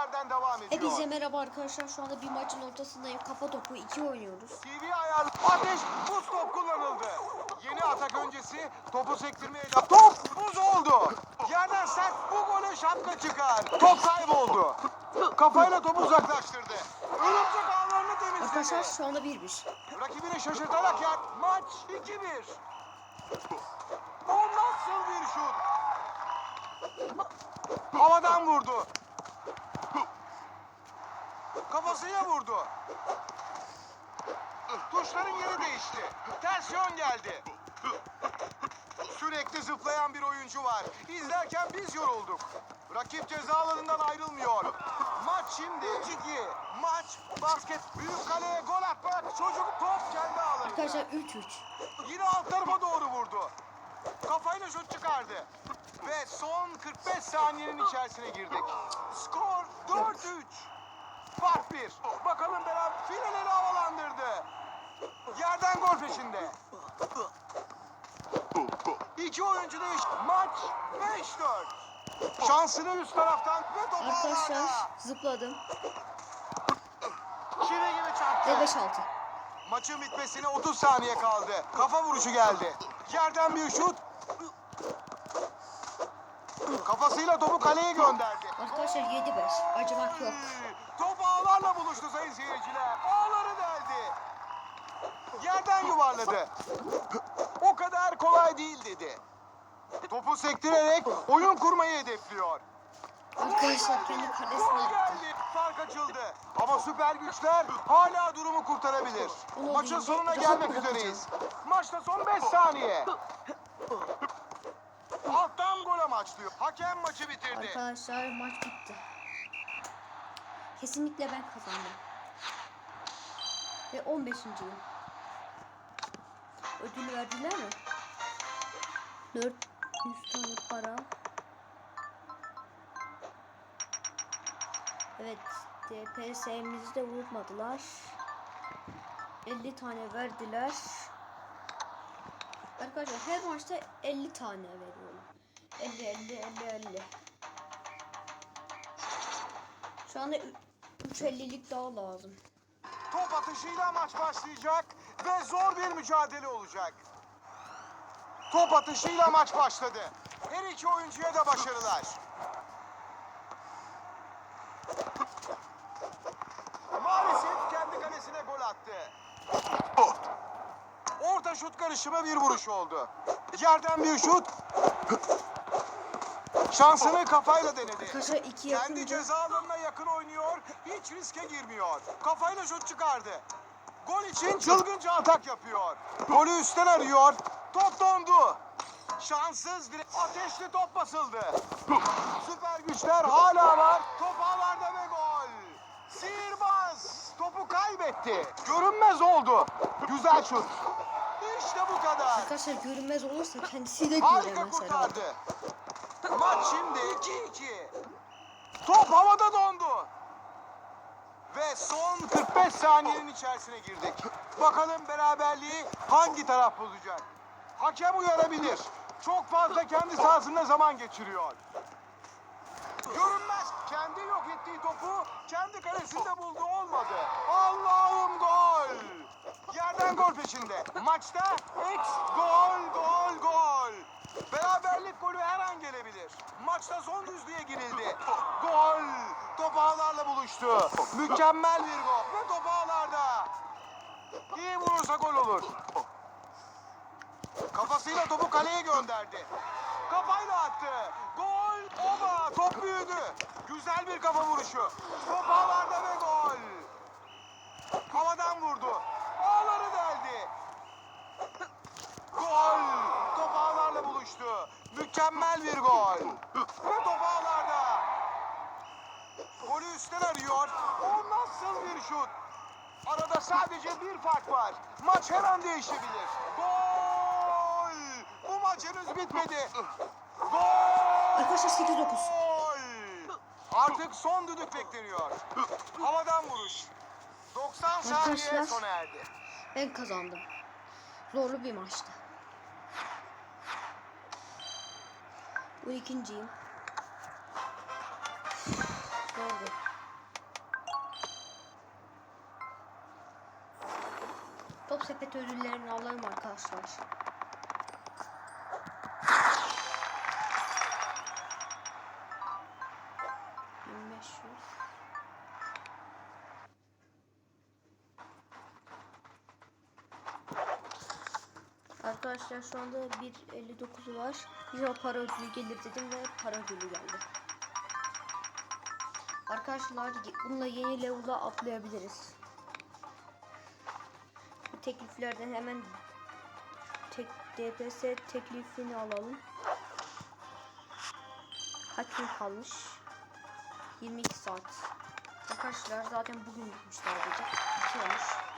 Yerden devam ediyor. Hepinize merhaba arkadaşlar. Şu anda bir maçın ortasındayım. Kafa topu 2 oynuyoruz. TV ayar ateş buz top kullanıldı. Yeni atak öncesi topu sektirmeye top buz oldu. Yerden sert bu gole şapka çıkar. Top kayboldu. Kafayla topu uzaklaştırdı. Örümcek ağlarını temizledi. Arkadaşlar şu anda 1-1. Rakibini şaşırtarak yer. Maç 2-1. O nasıl bir şut? Havadan vurdu. Kafasıyla vurdu. Tuşların yeri değişti. Ters yön geldi. Sürekli zıplayan bir oyuncu var. İzlerken biz yorulduk. Rakip ceza alanından ayrılmıyor. Maç şimdi 2 Maç basket büyük kaleye gol atmak. Çocuk top kendi alanında. Arkadaşlar 3-3. Yine alt tarafa doğru vurdu. Kafayla şut çıkardı. Ve son 45 saniyenin içerisine girdik. Skor 4-3. Fark 1. Bakalım beraber fileleri havalandırdı. Yerden gol peşinde. İki oyuncu değiş. Maç 5-4. Şansını üst taraftan ve topu Arkadaşlar zıpladım. Çivi gibi çarptı. Ve 5-6. Maçın bitmesine 30 saniye kaldı. Kafa vuruşu geldi. Yerden bir şut. Kafasıyla topu kaleye gönderdi. Arkadaşlar 7-5. Acımak yok. Top ağlarla buluştu sayın seyirciler. Ağları deldi. Yerden yuvarladı. O kadar kolay değil dedi. Topu sektirerek oyun kurmayı hedefliyor. Arkadaşlar kendi kalesine geldi. Fark açıldı. Ama süper güçler hala durumu kurtarabilir. Maçın sonuna gelmek üzereyiz. Maçta son 5 saniye. Alttan gol amaçlıyor. Hakem maçı bitirdi. Arkadaşlar maç bitti. Kesinlikle ben kazandım. Ve 15. yıl. Ödülü verdiler mi? 400 tane para. Evet. DPS'mizi de unutmadılar. 50 tane verdiler. Arkadaşlar her maçta 50 tane veriyorum. 50 50 50 50. Şu anda 3.50'lik daha lazım. Top atışıyla maç başlayacak ve zor bir mücadele olacak. Top atışıyla maç başladı. Her iki oyuncuya da başarılar. Maalesef kendi kalesine gol attı. Orta şut karışımı bir vuruş oldu. Yerden bir şut. Şansını kafayla denedi. Arkadaşlar iki Kendi ceza alanına yakın oynuyor. Hiç riske girmiyor. Kafayla şut çıkardı. Gol için çılgınca atak yapıyor. Golü üstten arıyor. Top dondu. Şanssız bir ateşli top basıldı. Süper güçler hala var. Top ağlarda ve gol. Sihirbaz topu kaybetti. Görünmez oldu. Güzel şut. İşte bu kadar. arkadaşlar görünmez olursa kendisi de Harika göremez herhalde. kurtardı. Maç şimdi 2-2. Top havada dondu. Ve son 45 saniyenin içerisine girdik. Bakalım beraberliği hangi taraf bozacak? Hakem uyarabilir. Çok fazla kendi sahasında zaman geçiriyor. Görünmez. Kendi yok ettiği topu kendi kalesinde buldu olmadı. Allah'ım gol. Yerden gol peşinde. Maçta X gol gol gol. Beraberlik golü her an gelebilir. Maçta son düzlüğe girildi. Gol. Top ağlarla buluştu. Mükemmel bir gol. Ve top ağlarda. İyi vurursa gol olur. Kafasıyla topu kaleye gönderdi. Kafayla attı. Gol. Oba. Top büyüdü. Güzel bir kafa vuruşu. Top ağlarda ve gol. Havadan vurdu. Ağları deldi. Gol. Top ağlarla buluştu. Mükemmel bir gol. Top ağlarda. Golü üstten arıyor. O nasıl bir şut? Arada sadece bir fark var. Maç her an değişebilir. Gol! Bu maç henüz bitmedi. Gol! Arkadaşlar 8-9. Gol! Artık son düdük bekleniyor. Havadan vuruş. 90 saniye sona erdi. Ben kazandım. Zorlu bir maçtı. Bu ikinciyim. Nerede? Top sepeti ödüllerini alalım arkadaşlar. Arkadaşlar şu anda 1.59 var. Güzel para ödülü gelir dedim ve para ödülü geldi. Arkadaşlar bununla yeni level'a atlayabiliriz. Bu tekliflerden hemen tek DPS teklifini alalım. Kaç gün kalmış? 22 saat. Arkadaşlar zaten bugün bitmiş sadece. 2 olmuş.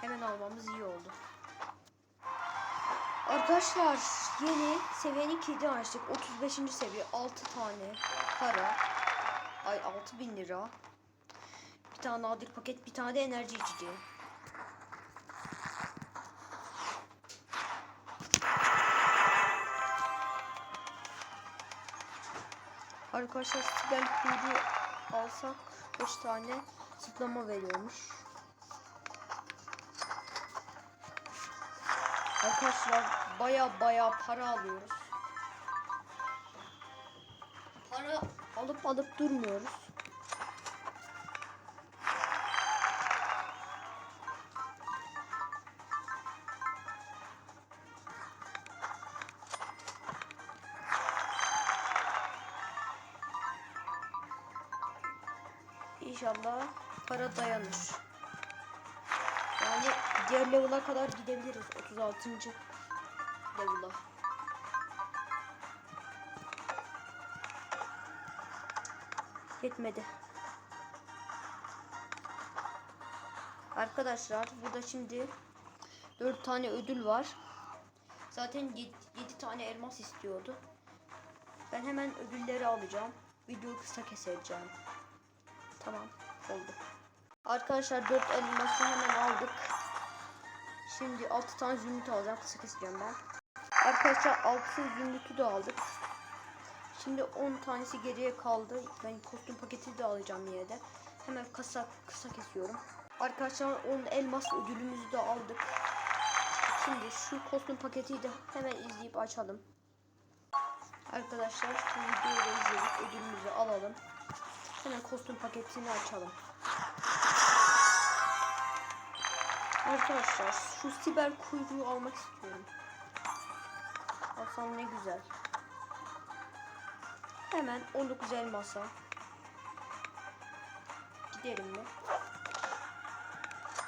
Hemen almamız iyi oldu. Arkadaşlar yeni seviyenin kilidi açtık. 35. seviye 6 tane para. Ay 6000 lira. Bir tane nadir paket, bir tane de enerji içeceği. Arkadaşlar Sibel kuyruğu alsak 5 tane zıplama veriyormuş. Arkadaşlar baya baya para alıyoruz. Para alıp alıp durmuyoruz. İnşallah para dayanır. Level'a kadar gidebiliriz. 36. level'a. Yetmedi. Arkadaşlar burada şimdi 4 tane ödül var. Zaten 7, tane elmas istiyordu. Ben hemen ödülleri alacağım. Videoyu kısa keseceğim. Tamam oldu. Arkadaşlar 4 elması hemen aldık. Şimdi 6 tane zümrüt alacağım. Kısa keseceğim ben. Arkadaşlar 6 zümrütü de aldık. Şimdi 10 tanesi geriye kaldı. Ben kostüm paketi de alacağım yine de. Hemen kısa kısa kesiyorum. Arkadaşlar 10 elmas ödülümüzü de aldık. Şimdi şu kostüm paketi de hemen izleyip açalım. Arkadaşlar bu videoyu da izledik. Ödülümüzü alalım. Hemen kostüm paketini açalım. Arkadaşlar şu siber kuyruğu almak istiyorum. Alsam ne güzel. Hemen 19 elmasa. Gidelim mi?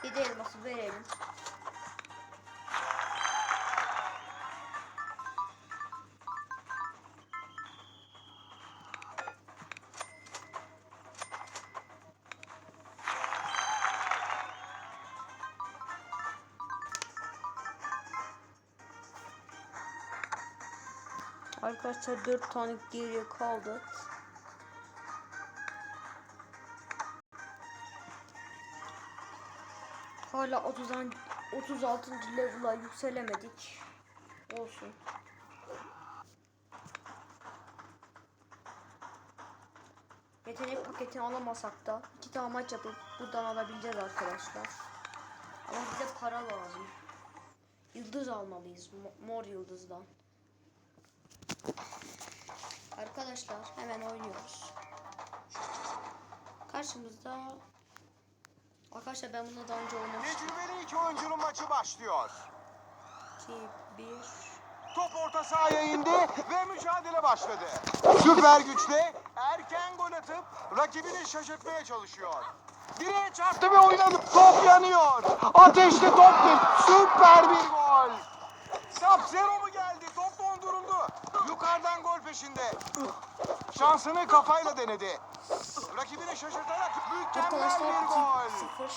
7 elması verelim. Arkadaşlar 4 tane geriye kaldı. Hala 30 36. level'a yükselemedik. Olsun. Yetenek paketini alamasak da iki tane maç yapıp buradan alabileceğiz arkadaşlar. Ama bize para lazım. Yıldız almalıyız. mo- Mor yıldızdan. Arkadaşlar hemen oynuyoruz. Karşımızda Arkadaşlar ben bunu daha önce oynamıştım. Tecrübeli iki oyuncunun maçı başlıyor. 2 1 Top orta sahaya indi ve mücadele başladı. Süper güçle erken gol atıp rakibini şaşırtmaya çalışıyor. Direğe çarptı ve oynadı. Top yanıyor. Ateşli toptu. Süper bir gol. Sub-Zero mu geldi? Top donduruldu. Yukarıdan gol peşinde. Şansını kafayla denedi. Rakibini şaşırtarak mükemmel bir gol. 2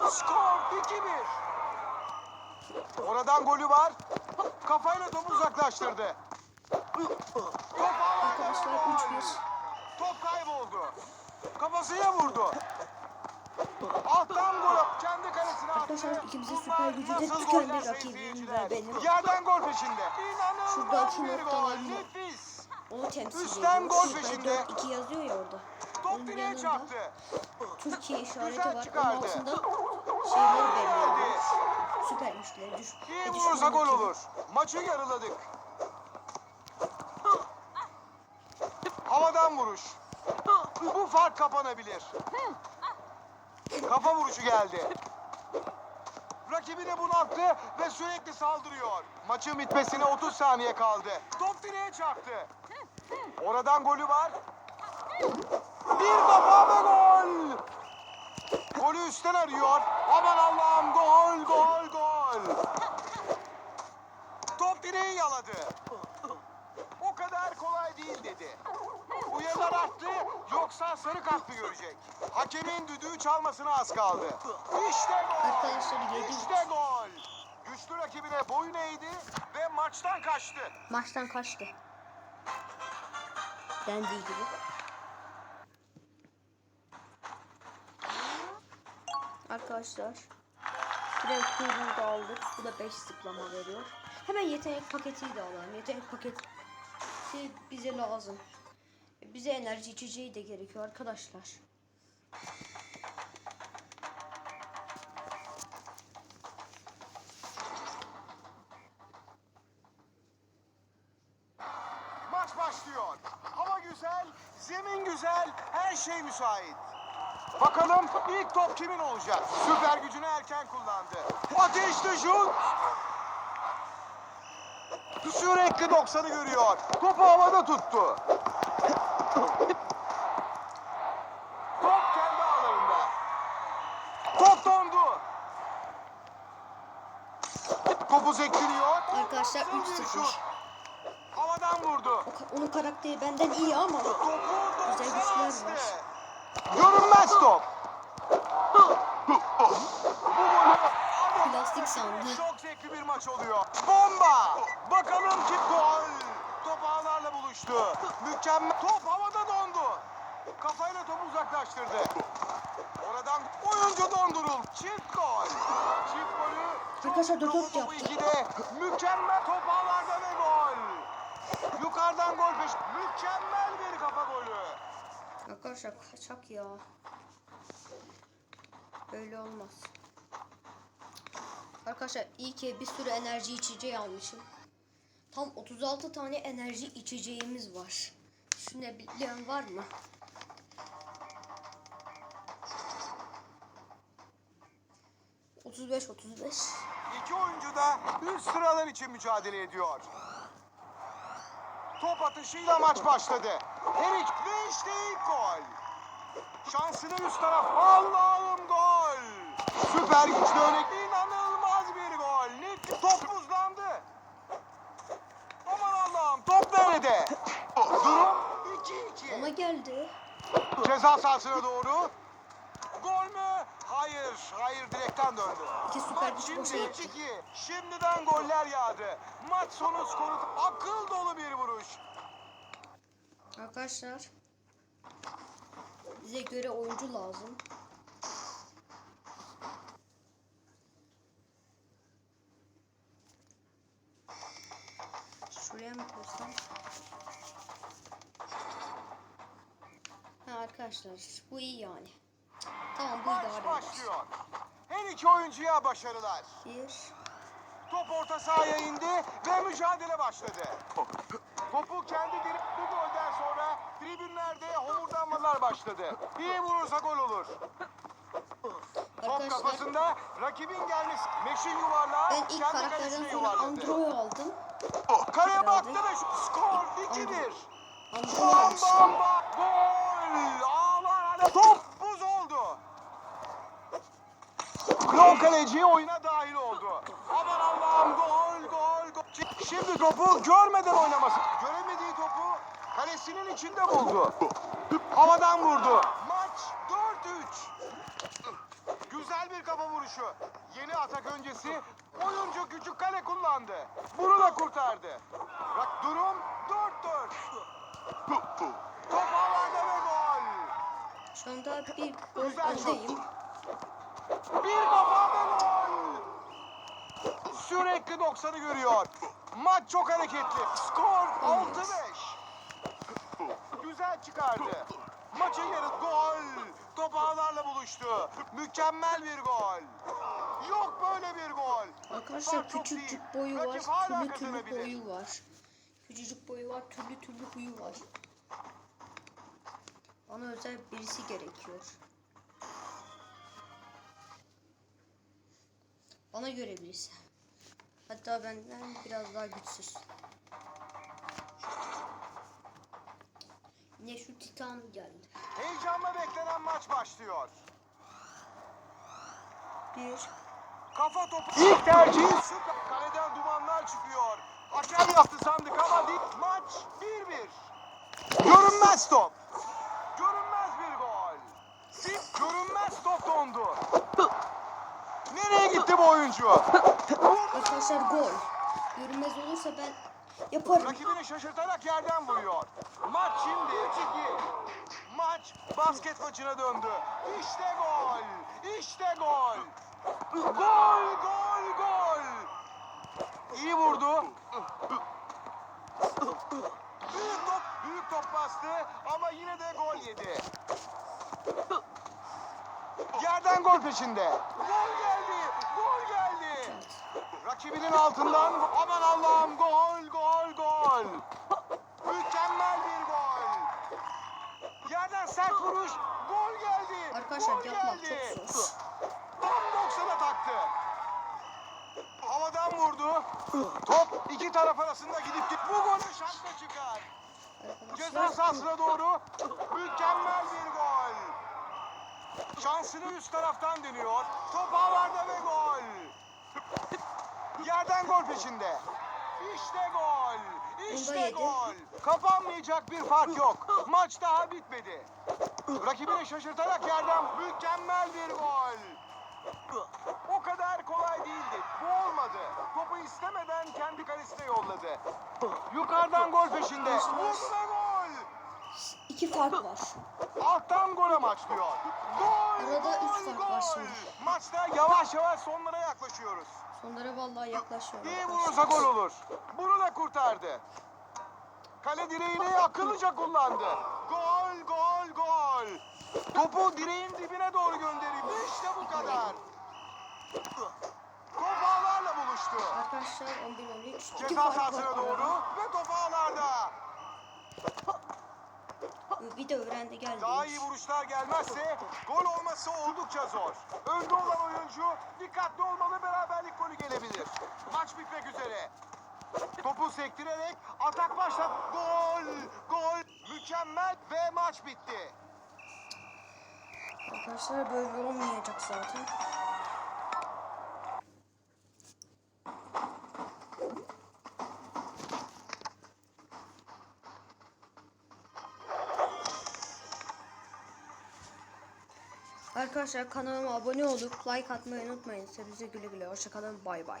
0 Skor 2-1. Oradan golü var. Kafayla topu uzaklaştırdı. Top ağlardan Arkadaşlar gol. 3 1 Top kayboldu. Kafasıyla vurdu. Alttan gol kendi kalesine attı. Arkadaşlar ikimizin süper gücü de tükendi rakibim ve benim. Yerden gol peşinde. İnanılmaz Şuradaki gol. noktalarını- Nefis. Onu temsil Üstten ediyor. gol Şurada peşinde. 4 2 yazıyor ya orada. Top direğe çarptı. Türkiye işareti var. Onun altında şeyleri belirliyor. Süper güçleri. Düş İyi vurursa gol olur. Maçı yarıladık. Havadan vuruş. Bu fark kapanabilir. Kafa vuruşu geldi. Rakibini bunalttı ve sürekli saldırıyor. Maçın bitmesine 30 saniye kaldı. Top direğe çarptı. Oradan golü var. Bir kafa ve gol. Golü üstten arıyor. Aman Allah'ım gol gol gol. Top direği yaladı. O kadar kolay değil dedi. Uyarılar arttı yoksa sarı kart mı görecek? Hakemin düdüğü çalmasına az kaldı. İşte gol. İşte gol. Güçlü rakibine boyun eğdi ve maçtan kaçtı. Maçtan kaçtı. Dendiği gibi. Arkadaşlar. Direkt kuyruğu da aldık. Bu da 5 zıplama veriyor. Hemen yetenek paketi de alalım. Yetenek paketi bize lazım. Bize enerji içeceği de gerekiyor arkadaşlar. Maç başlıyor. Hava güzel, zemin güzel, her şey müsait. Bakalım ilk top kimin olacak? Süper gücünü erken kullandı. Ateşli şut. Sürekli 90'ı görüyor. Topu havada tuttu. Top kendi ağlarında. Top dondu. Topu sektiriyor. Arkadaşlar Hızlı bir 3-0. şut. Havadan vurdu. O Onun karakteri benden iyi ama Güzel 90 güçler var. Görünmez top. Plastik sandı. çok zevkli bir maç oluyor. Bomba. Bakalım kim gol. Top ağlarla buluştu. Mükemmel. Top havada dondu. Kafayla topu uzaklaştırdı. Oradan oyuncu dondurul. Çift gol. Çift golü. Arkadaşlar dört dört yaptı. Mükemmel top ağlarda ve gol. Yukarıdan gol peş. Mükemmel bir kafa golü. Arkadaşlar kaçak ya. Böyle olmaz. Arkadaşlar iyi ki bir sürü enerji içeceği almışım. Tam 36 tane enerji içeceğimiz var. Şu ne bilen var mı? Otuz beş, otuz beş. İki oyuncu da üst sıralar için mücadele ediyor. Top atışıyla maç başladı. Her iki ve işte ilk gol. Şansının üst taraf. Allah'ım gol. Süper güçlü örnek. İnanılmaz bir gol. Net top buzlandı. Aman Allah'ım top nerede? Durum 2-2. Ona geldi. Ceza sahasına doğru. Gol mü? Hayır. Hayır direkten döndü. İki süper Maç şimdi gitti. 3-2. Şimdiden goller yağdı. Maç sonu skoru akıl dolu bir vuruş. Arkadaşlar bize göre oyuncu lazım. Şuraya mı koysam? Ha arkadaşlar bu iyi yani. Tamam bu Maç idare eder. başlıyor. Her iki oyuncuya başarılar. Bir. Top orta sahaya indi ve mücadele başladı. Topu kendi dirip bu golden sonra tribünlerde homurdanmalar başladı. İyi vurursa gol olur. Top Arkadaşlar kafasında rakibin gelmesi. Meşin yuvarlağı ben ilk kendi kalesine sonra yuvarladı. Andro'yu aldım. Kaleye baktı ve şu- skor 2-1. Andro'yu Bam almıştım. bam bam. Gol. Ağlar hadi. Top buz oldu. Klon kaleci oyuna dahil oldu. Aman Allah'ım gol gol gol. Şimdi topu görmeden oynaması. Göremediği topu kalesinin içinde buldu. Havadan vurdu. Maç 4-3. Güzel bir kafa vuruşu. Yeni atak öncesi oyuncu küçük kale kullandı. Bunu da kurtardı. Bak durum 4-4. Top havada ve gol. Şu anda bir gol öndeyim. Bir kafa ve gol. Sürekli 90'ı görüyor. Maç çok hareketli. Skor 6-5. Güzel çıkardı. Maçın yarı gol. Top ağlarla buluştu. Mükemmel bir gol. Yok böyle bir gol. Arkadaşlar küçücük boyu var, türlü türlü boyu var. Küçücük boyu var, türlü türlü huyu var. Bana özel birisi gerekiyor. Bana göre birisi. Hatta benden biraz daha güçsüz. Yine şu titan geldi. Heyecanla beklenen maç başlıyor. Bir. Kafa topu. İlk tercih. Süper. Kaleden dumanlar çıkıyor. Hakem yaptı sandık ama değil. Maç 1-1. Görünmez top. Görünmez bir gol. Görünmez top dondu. Nereye gitti bu oyuncu? Arkadaşlar gol. Görünmez olursa ben yaparım. Rakibini şaşırtarak yerden vuruyor. Maç şimdi 2 Maç basket maçına döndü. İşte gol. İşte gol. Gol, gol, gol. İyi vurdu. Büyük top, büyük top bastı ama yine de gol yedi. Yerden gol peşinde. Gol geldi. Gol geldi. Rakibinin altından aman Allah'ım gol gol gol. Mükemmel bir gol. Yerden sert vuruş. Gol geldi. Arkadaşlar gol yapmak geldi. çok zor. Tam 90'a taktı. Havadan vurdu. Top iki taraf arasında gidip git. Bu golü şansa çıkar. Ceza sahasına doğru mükemmel bir gol. Şansını üst taraftan deniyor. Top havada ve gol. Yerden gol peşinde. İşte gol. İşte gol. Kapanmayacak bir fark yok. Maç daha bitmedi. Rakibini şaşırtarak yerden mükemmel bir gol. O kadar kolay değildi. Bu olmadı. Topu istemeden kendi kalesine yolladı. Yukarıdan gol peşinde. Vurdu ve gol. İki fark var. Alttan gol amaçlıyor. Gol, Arada üç gol, fark var gol. şimdi. Maçta yavaş yavaş sonlara yaklaşıyoruz. Sonlara vallahi yaklaşıyorum. İyi vurursa gol olur. Bunu da kurtardı. Kale direğini akıllıca kullandı. Gol, gol, gol. Topu direğin dibine doğru gönderdi. İşte bu kadar. Top ağlarla buluştu. Arkadaşlar 11 13 iki Ceza fark sahasına var. doğru ve top ağlarda. Bir de öğrendi geldi. Daha iyi vuruşlar gelmezse gol olması oldukça zor. Önde olan oyuncu dikkatli olmalı beraberlik golü gelebilir. Maç bitmek üzere. Topu sektirerek atak başlat. Gol! Gol! Mükemmel ve maç bitti. Arkadaşlar böyle olmayacak zaten. Arkadaşlar kanalıma abone olup like atmayı unutmayın. Size güle güle. Hoşçakalın. Bay bay.